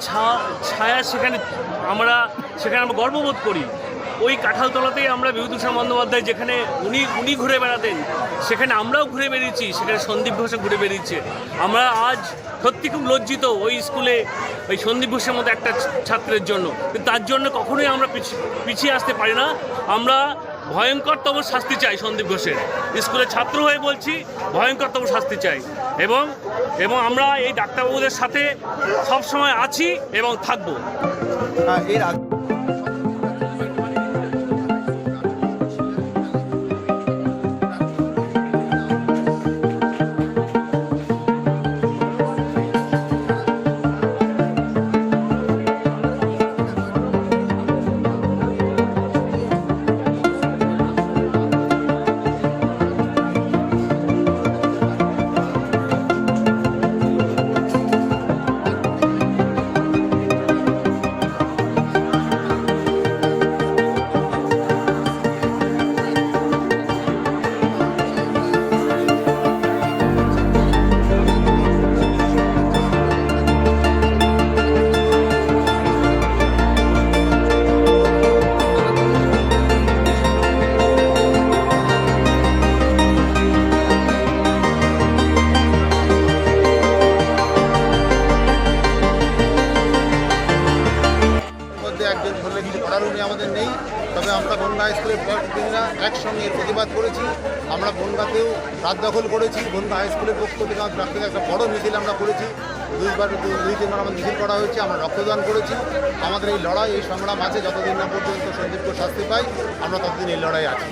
ছায়া সেখানে আমরা সেখানে আমরা গর্ববোধ করি। ওই কাঁঠালতলাতেই আমরা বিভূতিভূষণ বন্দ্যোপাধ্যায় যেখানে উনি উনি ঘুরে বেড়াতেন, সেখানে আমরাও ঘুরে বেরিয়েছি সেখানে সন্দীপ ঘোষে ঘুরে বেরিয়েছে আমরা আজ সত্যি খুব লজ্জিত ওই স্কুলে ওই সন্দীপ ঘোষের মতো একটা ছাত্রের জন্য। তার জন্য কখনোই আমরা পিছি- পিছিয়ে আসতে পারি না। আমরা ভয়ঙ্করতম শাস্তি চাই সন্দীপ ঘোষের। স্কুলের ছাত্র হয়ে বলছি ভয়ঙ্করতম শাস্তি চাই। এবং এবং আমরা এই ডাক্তারবাবুদের সাথে সবসময় আছি এবং থাকব। আহ, এর একজন ধরলে কিছু করার উনি আমাদের নেই। তবে আমরা বনগা স্কুলের প্রতিনিধিরা একসঙ্গে প্রতিবাদ করেছি। আমরা বনগাতেও রাত দখল করেছি। বনগা হাই স্কুলের পক্ষ থেকে আমাদের প্রাক থেকে একটা বড় মিছিল আমরা করেছি। দুইবার দুই, তিনবার আমাদের মিছিল করা হয়েছে। আমরা রক্তদান করেছি। আমাদের এই লড়াই, এই সংগ্রাম আছে। যতদিন না পর্যন্ত সন্দীপকে শাস্তি পাই, আমরা ততদিন এই লড়াই আছি।